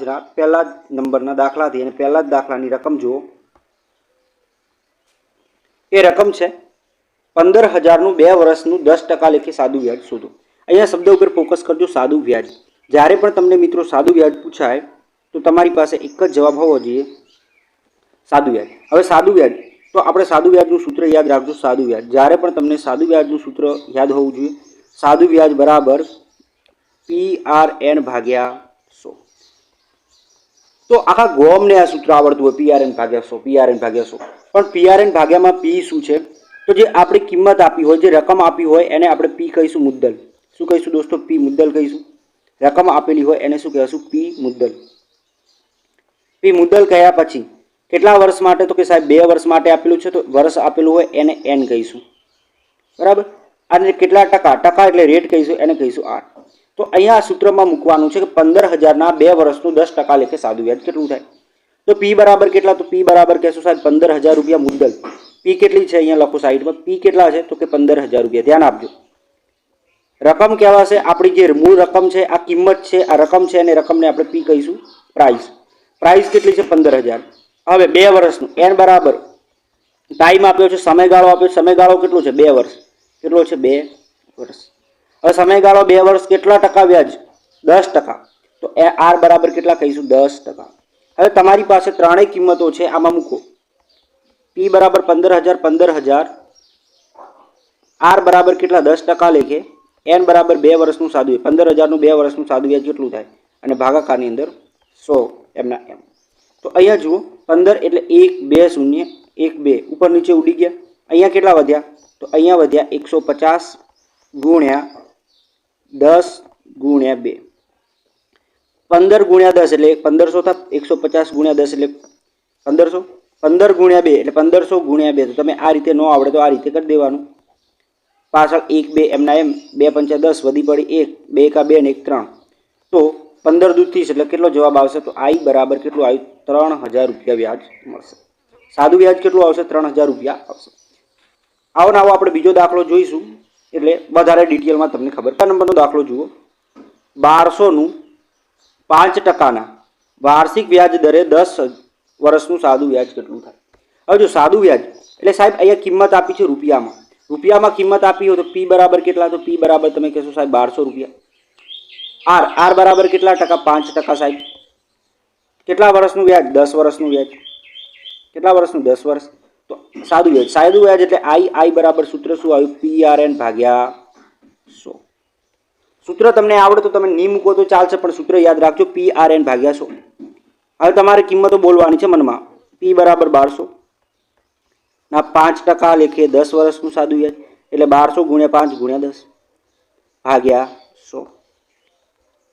આજના પહેલા જ નંબરના દાખલાથી અને પહેલા જ દાખલાની રકમ જુઓ. એ રકમ છે પંદર હજારનું બે વર્ષનું દસ ટકા લેખે સાદું વ્યાજ શોધો. અહીંયા શબ્દ ઉપર ફોકસ કરજો, સાદું વ્યાજ. જ્યારે પણ તમને મિત્રો સાદું વ્યાજ પૂછાય, તો તમારી પાસે એક જ જવાબ હોવો જોઈએ, સાદું વ્યાજ. હવે સાદું વ્યાજ, તો આપણે સાદું વ્યાજનું સૂત્ર યાદ રાખજો, સાદું વ્યાજ. જ્યારે પણ તમને સાદું વ્યાજનું સૂત્ર યાદ હોવું જોઈએ, સાદું વ્યાજ બરાબર પી આર એન ભાગ્યા સો. તો આખા ગોમને આ સૂત્ર આવડતું હોય પીઆરએન ભાગ્યા સો પીઆરએન ભાગ્યા સો. પણ પીઆરએન ભાગ્યામાં પી શું છે? તો જે આપણી કિંમત આપી હોય, જે રકમ આપી હોય, એને આપણે પી કહીશું મુદ્દલ. શું કહીશું દોસ્તો? પી મુદ્દલ કહીશું. રકમ આપેલી હોય, એને શું કહીશું? પી મુદ્દલ. પી મુદ્દલ કહ્યા પછી? કેટલા વર્ષ માટે? તો કે સાહેબ, બે વર્ષ માટે આપેલું છે, તો વર્ષ આપેલું હોય, એને એન કહીશું. બરાબર? અને કેટલા ટકા? ટકા એટલે રેટ કહીશું, એને કહીશું આર તો અહીંયા આ સૂત્રમાં મૂકવાનું છે કે પંદર હજારના બે વર્ષનું દસ ટકા લેખે સાદું વ્યાજ કેટલું થાય? તો પી બરાબર કેટલા? તો પી બરાબર કહેશું સાહેબ પંદર હજાર રૂપિયા મુદ્દલ. પી કેટલી છે અહીંયા લખો સાઈડમાં? પી કેટલા છે? તો કે પંદર હજાર રૂપિયા. ધ્યાન આપજો. રકમ કહેવાશે આપણી જે મૂળ રકમ છે, આ કિંમત છે, આ રકમ છે, અને રકમને આપણે પી કહીશું. પ્રાઇસ પ્રાઇસ કેટલી છે? પંદર હજાર હવે બે વર્ષનું. એન બરાબર. ટાઈમ આપ્યો છે, સમયગાળો આપ્યો સમયગાળો કેટલો છે? બે વર્ષ. કેટલો છે? બે વર્ષ. હવે સમયગાળો બે વર્ષ કેટલા ટકા વ્યાજ? દસ ટકા. તો એ આર બરાબર કેટલા કહીશું? દસ ટકા. હવે તમારી પાસે ત્રણેય કિંમતો છે, આમાં મૂકો. પી બરાબર પંદર હજાર પંદર હજાર આર બરાબર કેટલા? દસ ટકા લેખે. એન બરાબર બે વર્ષનું સાદું વ્યાજ. પંદર હજારનું બે વર્ષનું સાદું વ્યાજ કેટલું થાય? અને ભાગાકારની અંદર સો એમના એમ. તો અહીંયા જુઓ, પંદર એટલે એક, બે, શૂન્ય, એક, બે. ઉપર નીચે ઉડી ગયા. અહીંયા કેટલા વધ્યા? તો અહીંયા વધ્યા એકસો પચાસ ગુણ્યા દસ ગુણ્યા બે. પંદર ગુણ્યા દસ એટલે પંદરસો થાય એકસો પચાસ ગુણ્યા દસ એટલે પંદરસો? પંદર ગુણ્યા બે એટલે પંદરસો ગુણ્યા બે. તો તમે આ રીતે ન આવડે તો આ રીતે કરી દેવાનું. પાછળ એક, બે એમના એમ, બે પંચા દસ વધી પડી એક, બે એકા બે ને એક ત્રણ. તો પંદર દૂધથી એટલે કેટલો જવાબ આવશે? તો આઈ બરાબર કેટલું આવ્યું? ત્રણ હજાર રૂપિયા વ્યાજ મળશે. સાદું વ્યાજ કેટલું આવશે? ત્રણ હજાર રૂપિયા આવશે. આવો ને આવો આપણે બીજો દાખલો જોઈશું. એટલે વધારે ડિટેલમાં તમને ખબર. આ નંબરનો દાખલો જુઓ. બારસોનું પાંચ ટકાના વાર્ષિક વ્યાજ દરે દસ વર્ષનું સાદું વ્યાજ કેટલું થાય? હવે જો સાદું વ્યાજ, એટલે સાહેબ અહીંયા કિંમત આપી છે રૂપિયામાં. રૂપિયામાં કિંમત આપી હોય તો પી બરાબર કેટલા? તો પી બરાબર તમે કહેશો સાહેબ બારસો રૂપિયા. આર આર બરાબર કેટલા ટકા? પાંચ ટકા સાહેબ. કેટલા વર્ષનું વ્યાજ? દસ વર્ષનું વ્યાજ. કેટલા વર્ષનું? દસ વર્ષ. તો સાદું વ્યાજ સાદું વ્યાજ એટલે આઈ આઈ બરાબર સૂત્ર શું આવ્યું? પી આર એન ભાગ્યા સો. સૂત્ર તમને આવડે તો તમે ની મૂકો તો ચાલશે, પણ સૂત્ર યાદ રાખજો પી આર એન ભાગ્યા સો. હવે તમારે કિંમતો બોલવાની છે મનમાં. પી બરાબર બારસો. ના, પાંચ ટકા લેખે દસ વર્ષનું સાદું વ્યાજ. એટલે બારસો ગુણ્યા પાંચ ગુણ્યા દસ ભાગ્યા સો.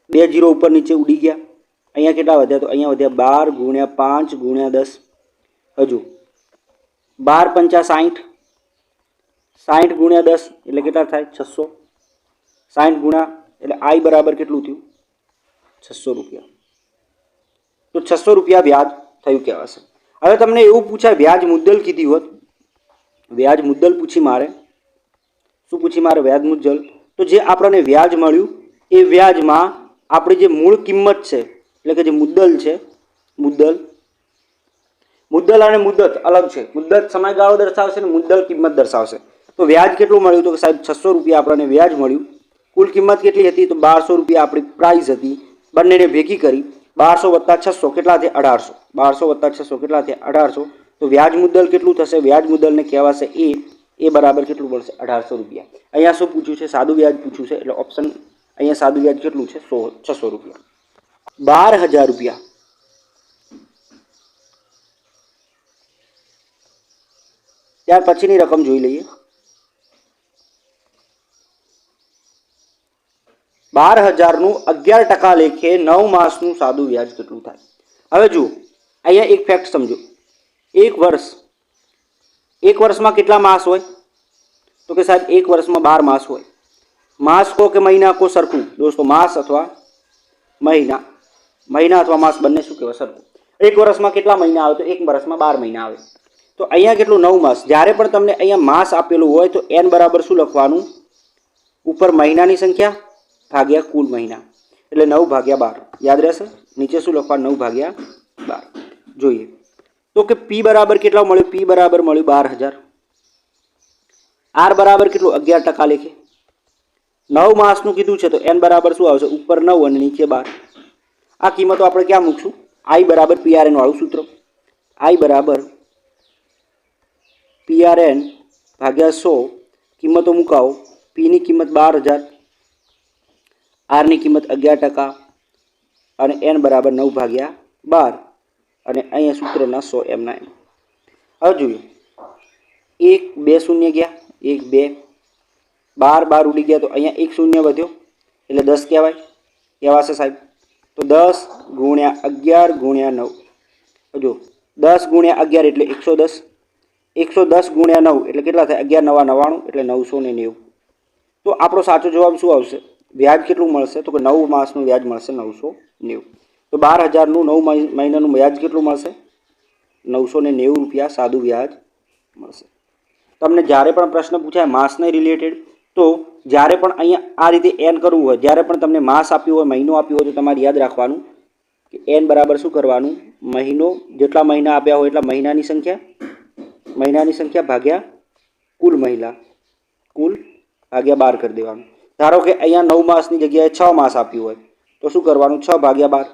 બે જીરો ઉપર નીચે ઉડી ગયા. અહીંયા કેટલા વધ્યા તો અહીંયા વધ્યા બાર ગુણ્યા પાંચ ગુણ્યા દસ. હજુ બાર પંચા સાઠ સાઠ ગુણ્યા દસ એટલે કેટલા થાય? છસો. સાઠ ગુણ્યા એટલે આઈ બરાબર કેટલું થયું? છસો રૂપિયા. તો છસો રૂપિયા વ્યાજ થયું કહેવાશે. હવે તમને એવું પૂછાય, વ્યાજ મુદ્દલ કીધી હોત. વ્યાજ મુદ્દલ પૂછી મારે. શું પૂછી મારે? વ્યાજ મુદ્દલ. તો જે આપણને વ્યાજ મળ્યું, એ વ્યાજમાં આપણી જે મૂળ કિંમત છે, એટલે કે જે મુદ્દલ છે, મુદ્દલ મુદ્દલ અને મુદ્દત અલગ છે. મુદ્દત સમયગાળો દર્શાવશે અને મુદ્દલ કિંમત દર્શાવશે. તો વ્યાજ કેટલું મળ્યું તો કે સાહેબ છસો રૂપિયા આપણને વ્યાજ મળ્યું. કુલ કિંમત કેટલી હતી તો બારસો રૂપિયા આપણી પ્રાઇસ હતી. બંનેને ભેગી કરી બારસો વત્તા છસો કેટલા થયા અઢારસો. બારસો વત્તા છસો કેટલા થયા અઢારસો. તો વ્યાજ મુદ્દલ કેટલું થશે? વ્યાજ મુદ્દલને કહેવાશે એ. એ બરાબર કેટલું પડશે અઢારસો રૂપિયા. અહીંયા શું પૂછ્યું છે? સાદું વ્યાજ પૂછ્યું છે. એટલે ઓપ્શન અહીંયા સાદું વ્યાજ કેટલું છે? સો, છસો રૂપિયા. બાર હજાર રૂપિયા. ત્યાર પછીની રકમ જોઈ લઈએ. બાર હજારનું અગિયાર ટકા લેખે નવ માસનું સાદું વ્યાજ કેટલું થાય? હવે જુઓ, અહીંયા એક ફેક્ટ સમજો. એક વર્ષ. એક વર્ષમાં કેટલા માસ હોય? તો કે સાહેબ, એક વર્ષમાં બાર માસ હોય. માસ કહો કે મહિના કો સરખું? દોસ્તો, માસ અથવા મહિના. મહિના અથવા માસ બંને શું કહેવાય? સરખું. એક વર્ષમાં કેટલા મહિના આવે? તો એક વર્ષમાં બાર મહિના આવે. તો અહીંયા કેટલું નવ માસ? જ્યારે પણ તમને અહીંયા માસ આપેલું હોય તો એન બરાબર શું લખવાનું? ઉપર મહિનાની સંખ્યા ભાગ્યા કુલ મહિના. એટલે નવ ભાગ્યા બાર. યાદ રહેશે? નીચે શું લખવા નવ ભાગ્યા બાર. જોઈએ. તો કે પી બરાબર કેટલા મળ્યું? પી બરાબર મળ્યું બાર હજાર. આર બરાબર કેટલું? અગિયાર ટકા લેખે. નવ માસનું કીધું છે તો એન બરાબર શું આવશે? ઉપર નવ અને નીચે બાર. આ કિંમતો આપણે ક્યાં મૂકશું? આઈ બરાબર પીઆરએન વાળું સૂત્ર. આઈ બરાબર પીઆરએન ભાગ્યા સો કિંમતો મુકાવો. પીની કિંમત બાર હજાર આરની કિંમત અગિયાર ટકા અને એન બરાબર નવ ભાગ્યા બાર અને અહીંયા સૂત્રના સો એમના એમ હવે જોઈએ. એક બે શૂન્ય ગયા, એક બે. બાર બાર ઉડી ગયા તો અહીંયા એક શૂન્ય વધ્યો. એટલે દસ કહેવાય. કહેવાશે સાહેબ. તો દસ ગુણ્યા અગિયાર ગુણ્યા નવ. જો દસ ગુણ્યા અગિયાર એટલે એકસો દસ. એકસો દસ ગુણ્યા નવ એટલે કેટલા થાય? અગિયાર, નવા નવ્વાણું એટલે નવસો ને નેવું. તો આપણો સાચો જવાબ શું આવશે? વ્યાજ કેટલું મળશે? તો કે નવ માસનું વ્યાજ મળશે નવસો નેવું. તો બાર હજારનું નવ મહિ- મહિનાનું વ્યાજ કેટલું મળશે? નવસો ને નેવું રૂપિયા સાદું વ્યાજ મળશે. તમને જ્યારે પણ પ્રશ્ન પૂછાય માસને રિલેટેડ તો જ્યારે પણ અહીંયા આ રીતે એન કરવું હોય, જ્યારે પણ તમને માસ આપ્યું હોય, મહિનો આપ્યો હોય, તો તમારે યાદ રાખવાનું કે એન બરાબર શું કરવાનું? મહિનો જેટલા મહિના આપ્યા હોય એટલા મહિનાની સંખ્યા મહિનાની સંખ્યા ભાગ્યા કુલ મહિલા. કુલ ભાગ્યા બાર કરી દેવાનું. ધારો કે અહીંયા નવ માસની જગ્યાએ છ માસ આપ્યું હોય, તો શું કરવાનું? છ ભાગ્યા બાર.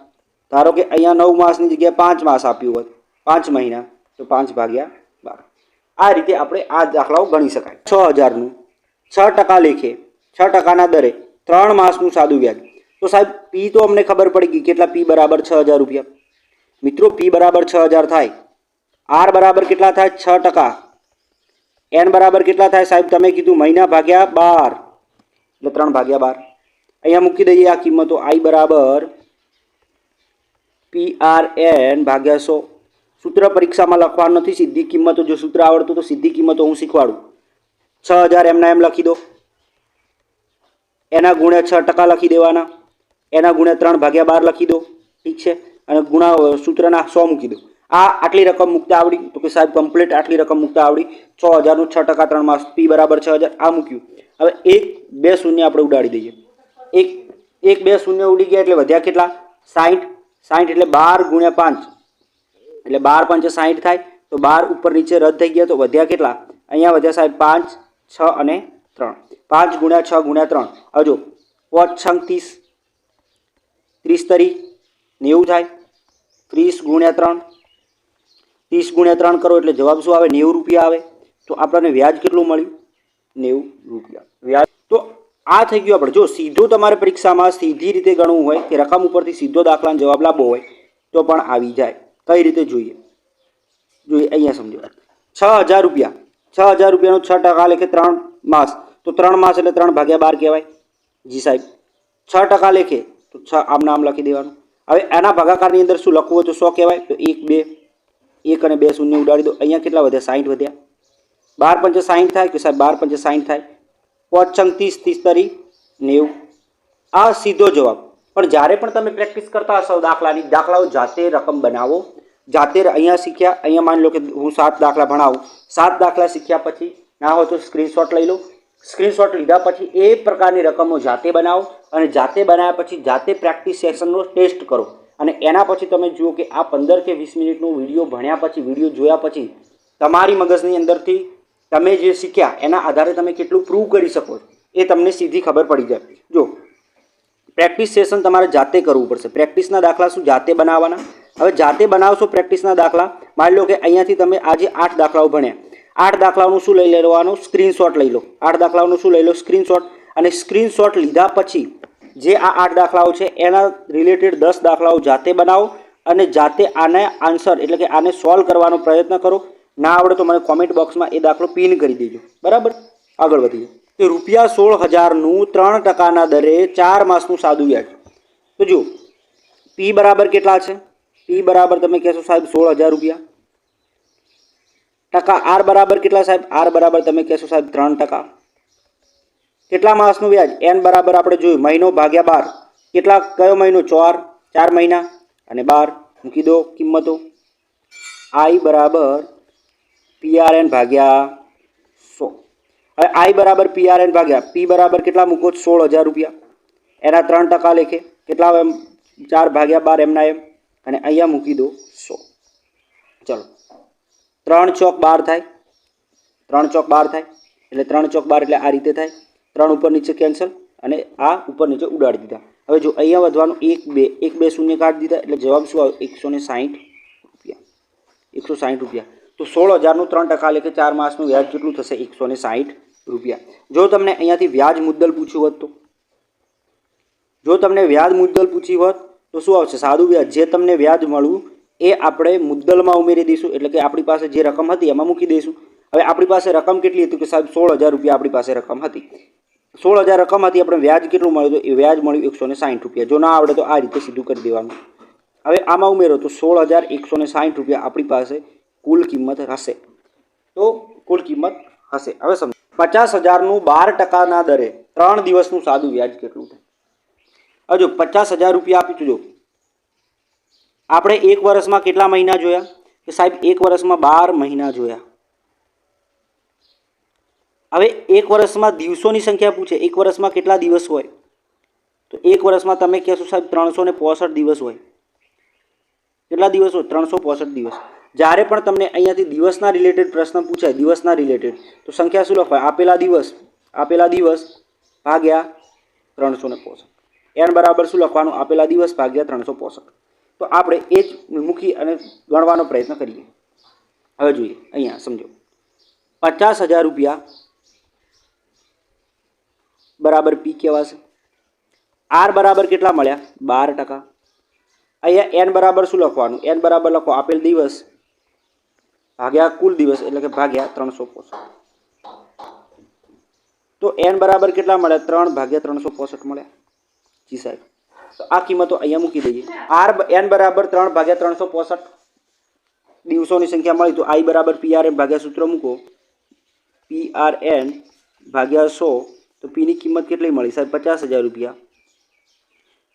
ધારો કે અહીંયા નવ માસની જગ્યાએ પાંચ માસ આપ્યું હોય, પાંચ મહિના, તો પાંચ ભાગ્યા બાર. આ રીતે આપણે આ દાખલાઓ ગણી શકાય. છ હજારનું છ ટકા લેખે, છ ટકાના દરે ત્રણ માસનું સાદું વ્યાજ. તો સાહેબ પી તો અમને ખબર પડી ગઈ, કેટલા પી બરાબર છ હજાર રૂપિયા. મિત્રો પી બરાબર છ હજાર થાય. આર બરાબર કેટલા થાય? છ ટકા. એન બરાબર કેટલા થાય? સાહેબ, તમે કીધું મહિના ભાગ્યા બાર. એટલે ત્રણ ભાગ્યા બાર. અહીંયા મૂકી દઈએ આ કિંમતો. આઈ બરાબર પી આર એન ભાગ્યા સો. સૂત્ર પરીક્ષામાં લખવાનું નથી, સીધી કિંમતો. જો સૂત્ર આવડતું તો સીધી કિંમતો હું શીખવાડું. છ હજાર એમના એમ લખી દો. એના ગુણ્યા છ ટકા લખી દેવાના. એના ગુણ્યા ત્રણ ભાગ્યા બાર લખી દો. ઠીક છે? અને ગુણા સૂત્રના સો મૂકી દો. આ આટલી રકમ મૂકતા આવડી? તો કે સાહેબ કમ્પ્લીટ આટલી રકમ મૂકતા આવડી? છ હજારનું છ ટકા ત્રણ માસ પી બરાબર છ હજાર. આ મૂક્યું. હવે એક બે શૂન્ય આપણે ઉડાડી દઈએ. એક એક બે શૂન્ય ઉડી ગયા એટલે વધ્યા કેટલા? સાઠ સાઠ એટલે બાર ગુણ્યા પાંચ. એટલે બાર પાંચે સાઠ થાય. તો બાર ઉપર નીચે રદ થઈ ગયા તો વધ્યા કેટલા? અહીંયા વધ્યા સાહેબ પાંચ, છ અને ત્રણ. પાંચ ગુણ્યા છ ગુણ્યા ત્રણ. હવે જો, પાંચ છંગ ત્રીસ. ત્રીસ તરી નેવું થાય. ત્રીસ ગુણ્યા ત્રણ. ત્રીસ ગુણ્યા ત્રણ કરો એટલે જવાબ શું આવે? નેવું રૂપિયા આવે. તો આપણને વ્યાજ કેટલું મળ્યું? નેવું રૂપિયા. વ્યાજ તો આ થઈ ગયું આપણે. જો સીધો તમારે પરીક્ષામાં સીધી રીતે ગણવું હોય કે રકમ ઉપરથી સીધો દાખલાનો જવાબ લાવવો હોય, તો પણ આવી જાય. કઈ રીતે જોઈએ? જોઈએ, અહીંયા સમજો. છ હજાર રૂપિયા. છ હજાર રૂપિયાનો છ ટકા લેખે ત્રણ માસ. તો ત્રણ માસ એટલે ત્રણ ભાગ્યા બાર કહેવાય. જી સાહેબ. છ ટકા લેખે. તો છ આમ નામ લખી દેવાનું. હવે આના ભાગાકારની અંદર શું લખવું હોય તો સો કહેવાય? તો એક, બે. એક અને બે શૂન્ય ઉડાડી દો. અહીંયા કેટલા વધ્યા? સાઠ વધ્યા. બાર પંચે સાઠ થાય કે સાહેબ બાર પંચે સાઠ થાય? પોચંગ ત્રીસ ત્રીસ તરી નેવું. આ સીધો જવાબ. પણ જ્યારે પણ તમે પ્રેક્ટિસ કરતા હશો દાખલાની, દાખલાઓ જાતે રકમ બનાવો. જાતે અહીંયા શીખ્યા, અહીંયા માની લો કે હું સાત દાખલા ભણાવું. સાત દાખલા શીખ્યા પછી ના હોય તો સ્ક્રીનશોટ લઈ લો. સ્ક્રીનશોટ લીધા પછી એ પ્રકારની રકમો જાતે બનાવો અને જાતે બનાવ્યા પછી જાતે પ્રેક્ટિસ સેશનનો ટેસ્ટ કરો. અને એના પછી તમે જુઓ કે આ પંદર કે વીસ મિનિટનો વીડિયો ભણ્યા પછી, વીડિયો જોયા પછી તમારી મગજની અંદરથી તમે જે શીખ્યા એના આધારે તમે કેટલું પ્રૂવ કરી શકો એ તમને સીધી ખબર પડી જાય. જો પ્રેક્ટિસ સેશન તમારે જાતે કરવું પડશે. પ્રેક્ટિસના દાખલા શું? જાતે બનાવવાના. હવે જાતે બનાવશો પ્રેક્ટિસના દાખલા, માની લો કે અહીંયાથી તમે આજે આઠ દાખલાઓ ભણ્યા. આઠ દાખલાઓનું શું લઈ લેવાનું? સ્ક્રીનશોટ લઈ લો. આઠ દાખલાઓનું શું લઈ લો? સ્ક્રીનશોટ અને સ્ક્રીનશોટ લીધા પછી જે આ આઠ દાખલાઓ છે, એના રિલેટેડ દસ દાખલાઓ જાતે બનાવો અને જાતે આને આન્સર એટલે કે આને સોલ્વ કરવાનો પ્રયત્ન કરો. ના આવડે તો મને કોમેન્ટ બોક્સમાં એ દાખલો પિન કરી દેજો. બરાબર? આગળ વધીએ. તો રૂપિયા સોળ હજારનું ત્રણ ટકાના દરે ચાર માસનું સાદું વ્યાજ. તો જુઓ પી બરાબર કેટલા છે? પી બરાબર તમે કહેશો સાહેબ સોળ હજાર રૂપિયા. ટકા આર બરાબર કેટલા સાહેબ? આર બરાબર તમે કહેશો સાહેબ ત્રણ ટકા. કેટલા માસનું વ્યાજ? એન બરાબર આપણે જોયું. મહિનો ભાગ્યા બાર. કેટલા, કયો મહિનો? ચાર ચાર મહિના? અને બાર. મૂકી દો કિંમતો. આઈ બરાબર પીઆરએન ભાગ્યા સો. હવે આઈ બરાબર પીઆરએન ભાગ્યા. પી બરાબર કેટલા મૂકો? સોળ હજાર રૂપિયા. એના ત્રણ ટકા લેખે. કેટલા એમ? ચાર ભાગ્યા બાર એમના એમ. અને અહીંયા મૂકી દો સો. ચલો. ત્રણ ચોક બાર થાય. ત્રણ ચોક બાર થાય. એટલે ત્રણ ચોક બાર એટલે આ રીતે થાય. ત્રણ ઉપર નીચે કેન્સલ અને આ ઉપર નીચે ઉડાડી દીધા. હવે જો અહીંયા વધવાનું, એક બે એક બે શૂન્ય કાઢી દીધા, એટલે જવાબ શું આવ્યો? એકસો ને સાહીઠ રૂપિયા. એકસો સાહીઠ રૂપિયા. તો સોળ હજારનું ત્રણ ટકા કે ચાર માસનું વ્યાજ કેટલું થશે, એકસો ને સાહીઠ રૂપિયા. જો તમને અહીંયાથી વ્યાજ મુદ્દલ પૂછ્યું હોત તો? જો તમને વ્યાજ મુદ્દલ પૂછી હોત તો શું આવશે? સાદું વ્યાજ. જે તમને વ્યાજ મળ્યું, એ આપણે મુદ્દલમાં ઉમેરી દઈશું. એટલે કે આપણી પાસે જે રકમ હતી, એમાં મૂકી દઈશું. હવે આપણી પાસે રકમ કેટલી હતી કે સાહેબ, સોળ હજાર રૂપિયા આપણી પાસે રકમ હતી. સોળ હજાર રકમ હતી આપણે વ્યાજ કેટલું મળ્યું એ વ્યાજ મળ્યું એકસો ને સાઠ રૂપિયા. જો ના આવડે તો આ રીતે સીધું કરી દેવાનું. હવે આમાં ઉમેરો તો સોળ હજાર એકસો ને સાઠ રૂપિયા આપણી પાસે કુલ કિંમત હશે. તો કુલ કિંમત હશે. હવે સમજો. પચાસ હજારનું બાર ટકાના દરે ત્રણ દિવસનું સાદું વ્યાજ કેટલું થાય? હવે જો પચાસ હજાર રૂપિયા આપી જો. આપણે એક વર્ષમાં કેટલા મહિના જોયા? કે સાહેબ, એક વર્ષમાં બાર મહિના જોયા. હવે એક વર્ષમાં દિવસોની સંખ્યા પૂછે, એક વર્ષમાં કેટલા દિવસ હોય? તો એક વર્ષમાં તમે કહેશો સાહેબ ત્રણસો ને પોસઠ દિવસ હોય. કેટલા દિવસ હોય? ત્રણસો પોસઠ દિવસ. જ્યારે પણ તમને અહીંયાથી દિવસના રિલેટેડ પ્રશ્ન પૂછાય, દિવસના રિલેટેડ તો સંખ્યા શું લખવાય? આપેલા દિવસ આપેલા દિવસ ભાગ્યા ત્રણસો ને પોસઠ. એન બરાબર શું લખવાનું? આપેલા દિવસ ભાગ્યા ત્રણસો પોસઠ. તો આપણે એ જ મૂકી અને ગણવાનો પ્રયત્ન કરીએ. હવે જોઈએ, અહીંયા સમજો. પચાસ હજાર રૂપિયા બરાબર પી કહેવાશે. આર બરાબર કેટલા મળ્યા? બાર ટકા. અહીંયા એન બરાબર શું લખવાનું? એન બરાબર લખો, આપેલ દિવસ ભાગ્યા કુલ દિવસ, એટલે કે ભાગ્યા ત્રણસો પોસઠ. તો એન બરાબર કેટલા મળ્યા? ત્રણ ભાગ્યા ત્રણસો પોસઠ મળ્યા. જી સાહેબ. તો આ કિંમતો અહીંયા મૂકી દઈએ. આર એન બરાબર ત્રણ ભાગ્યા ત્રણસો પોસઠ દિવસોની સંખ્યા મળી, તો આઈ બરાબર પી આર એન ભાગ્યા સૂત્ર મૂકો. પી આર એન ભાગ્યા સો તો પીની કિંમત કેટલી મળી સાહેબ? પચાસ હજાર રૂપિયા.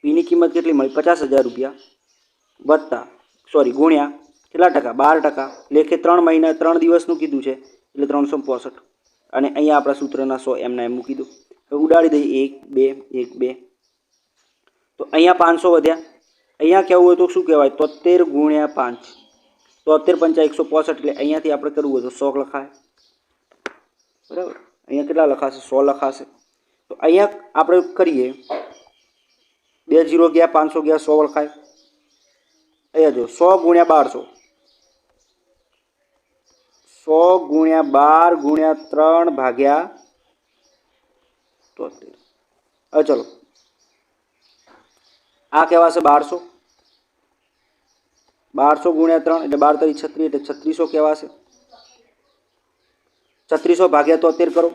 પીની કિંમત કેટલી મળી? પચાસ હજાર રૂપિયા. વત્તા, સોરી, ગુણ્યા. કેટલા ટકા? બાર ટકા. લેખે ત્રણ મહિના, ત્રણ દિવસનું કીધું છે, એટલે ત્રણસો પોસઠ. અને અહીંયા આપણા સૂત્રના સો એમના એમ મૂકી દો. ઉડાડી દઈએ. એક, બે એક, બે. તો અહીંયા પાંચસો વધ્યા. અહીંયા કહેવું હોય તો શું કહેવાય? તોતેર ગુણ્યા પાંચ. તોતેર પંચા એકસો પોસઠ એટલે અહીંયાથી આપણે કરવું હોય તો સો લખાય. બરાબર? અહીંયા કેટલા લખાશે? સો લખાશે. અહીંયા આપણે કરીએ. બે જીરો ગયા, પાંચસો ગયા, સો લખાય અહીંયા જો, સો ગુણ્યા બારસો. સો ગુણ્યા બાર ગુણ્યા ત્રણ ભાગ્યા તોતેર. હવે ચલો. આ કહેવાશે બારસો. બારસો ગુણ્યા ત્રણ એટલે બાર તરી છત્રીસ એટલે છત્રીસો કહેવાશે છત્રીસો ભાગ્યા તોતેર કરો.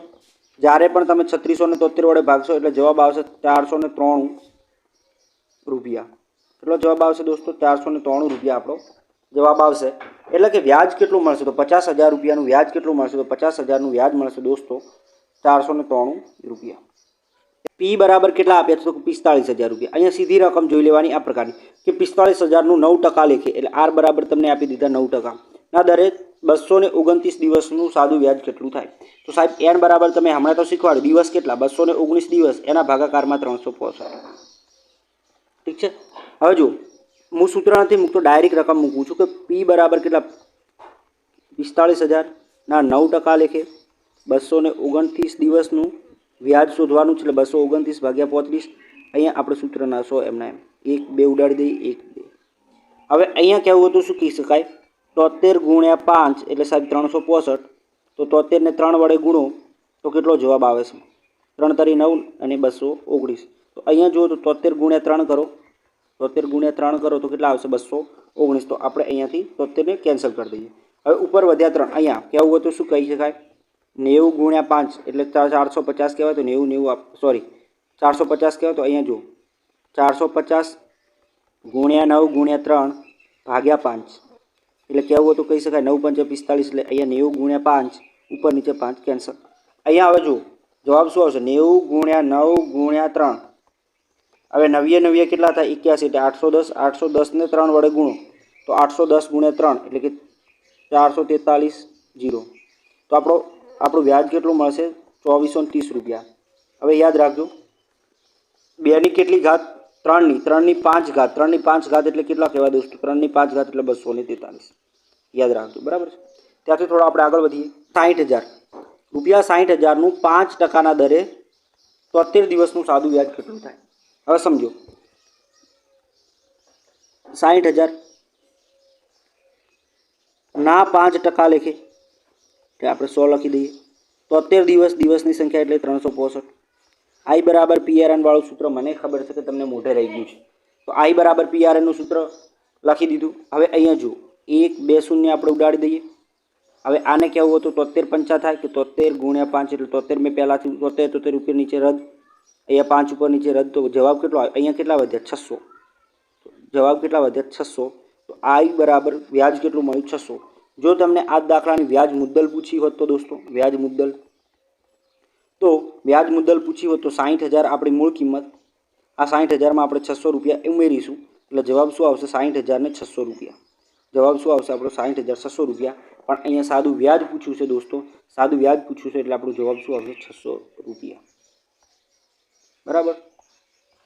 જ્યારે પણ તમે છત્રીસો ને તોતેર વડે ભાગશો એટલે જવાબ આવશે ચારસો ને ત્રાણું રૂપિયા. એટલો જવાબ આવશે દોસ્તો ચારસો ને ત્રાણું રૂપિયા આપણો જવાબ આવશે. એટલે કે વ્યાજ કેટલું મળશે? તો પચાસ હજાર રૂપિયાનું વ્યાજ કેટલું મળશે? તો પચાસ હજારનું વ્યાજ મળશે દોસ્તો ચારસો ને ત્રાણું રૂપિયા. પી બરાબર કેટલા આપ્યા છે? તો પિસ્તાળીસ હજાર રૂપિયા. અહીંયા સીધી રકમ જોઈ લેવાની આ પ્રકારની કે પિસ્તાળીસ હજારનું નવ ટકા લેખે. એટલે આર બરાબર તમને આપી દીધા નવ ટકા. ના દરે બસો ને ઓગણત્રીસ દિવસનું સાદું વ્યાજ કેટલું થાય? તો સાહેબ, એન બરાબર તમે હમણાં તો શીખવાડ્યું. દિવસ કેટલા? બસો ને ઓગણીસ દિવસ, એના ભાગાકારમાં ત્રણસો પોસઠ. ઠીક છે? હવે જો હું સૂત્ર નથી મૂકતો ડાયરેક્ટ રકમ મૂકું છું કે પી બરાબર કેટલા? પિસ્તાળીસ હજારના નવ ટકા લેખે. બસો ને ઓગણત્રીસ દિવસનું વ્યાજ શોધવાનું છે, એટલે બસો ઓગણત્રીસ ભાગ્યા પોત્રીસ. અહીંયા આપણે સૂત્રના સો એમના એમ. એક બે ઉડાડી દઈએ, એક બે. હવે અહીંયા કહેવું હતું, શું કહી શકાય? તોતેર ગુણ્યા પાંચ એટલે સાહેબ ત્રણસો પોસઠ. તો તોતેરને ત્રણ વડે ગુણો, તો કેટલો જવાબ આવે છે? ત્રણ તરી નવ અને બસો ઓગણીસ. તો અહીંયા જુઓ તો તોતેર ગુણ્યા ત્રણ કરો. તોતેર ગુણ્યા ત્રણ કરો તો કેટલા આવશે? બસો ઓગણીસ. તો આપણે અહીંયાથી તોતેરને કેન્સલ કરી દઈએ. હવે ઉપર વધ્યા ત્રણ. અહીંયા કહેવું હોય તો શું કહી શકાય? નેવું ગુણ્યા પાંચ એટલે ચાર- ચારસો પચાસ કહેવાય તો નેવું નેવું આપ સોરી ચારસો પચાસ કહેવાય તો અહીંયા જુઓ. ચારસો પચાસ ગુણ્યા નવ ગુણ્યા ત્રણ ભાગ્યા પાંચ. એટલે કહેવું હોય તો કહી શકાય નવ પંચે પિસ્તાળીસ, એટલે અહીંયા નેવું ગુણ્યા પાંચ, ઉપર નીચે પાંચ, કેન્સલ. અહીંયા હવે જુઓ, જવાબ શું આવશે? નેવું ગુણ્યા નવ ગુણ્યા ત્રણ. હવે નવીએ નવીએ કેટલા થાય? એક્યાસી, એટલે આઠસો દસ, આઠસો દસને ત્રણ વડે ગુણો. તો આઠસો દસ ગુણ્યા ત્રણ, એટલે કે ચારસો તેતાલીસ, જીરો. તો આપણો, આપણું વ્યાજ કેટલું મળશે? ચોવીસો ત્રીસ રૂપિયા. હવે યાદ રાખજો, બેની કેટલી ઘાત ત્રણની ત્રણની પાંચ ઘાત, ત્રણની પાંચ ઘાત એટલે કેટલા કહેવાય દોસ્તો? ત્રણની પાંચ ઘાત એટલે બસો ને તેતાલીસ. યાદ રાખજો, બરાબર છે? ત્યાંથી થોડો આપણે આગળ વધીએ. સાઠ હજાર. રૂપિયા સાઠ હજારનું પાંચ ટકાના દરે તોતેર દિવસનું સાદું વ્યાજ કેટલું થાય? હવે સમજો. સાઠ હજાર. ના પાંચ ટકા લેખે. એટલે આપણે સો લખી દઈએ. તોતેર દિવસ, દિવસની સંખ્યા એટલે ત્રણસો પોસઠ. આઈ બરાબર પીઆરએન વાળું સૂત્ર મને ખબર છે કે તમને મોઢે રહી ગયું છે. તો આઈ બરાબર પીઆરએનનું સૂત્ર લખી દીધું. હવે અહીંયા જુઓ. એક, બે, શૂન્ય આપણે ઉડાડી દઈએ. હવે આને કહેવું હતું તોતેર પંચા થાય કે તોતેર ગુણ્યા પાંચ એટલે તોતેર મેં પહેલાંથી તોતેર તોતેર ઉપર નીચે રદ. અહીંયા પાંચ ઉપર નીચે રદ. તો જવાબ કેટલો આવે? અહીંયા કેટલા વધ્યા? છસો. જવાબ કેટલા વધ્યા? છસો. તો આઈ બરાબર વ્યાજ કેટલું મળ્યું? છસો. જો તમને આ દાખલાની વ્યાજ મુદ્દલ પૂછી હોત તો દોસ્તો, વ્યાજ મુદ્દલ તો વ્યાજ મુદ્દલ પૂછી હોત તો સાઠ હજાર આપણી મૂળ કિંમત. આ સાઠ હજારમાં આપણે છસો રૂપિયા ઉમેરીશું. એટલે જવાબ શું આવશે? સાહીઠ હજારને છસો રૂપિયા. જવાબ શું આવશે? આપણો સાઠ હજાર છસો રૂપિયા. પણ અહીંયા સાદું વ્યાજ પૂછ્યું છે દોસ્તો. સાદું વ્યાજ પૂછ્યું છે એટલે આપણો જવાબ શું આવશે? છસો રૂપિયા. બરાબર?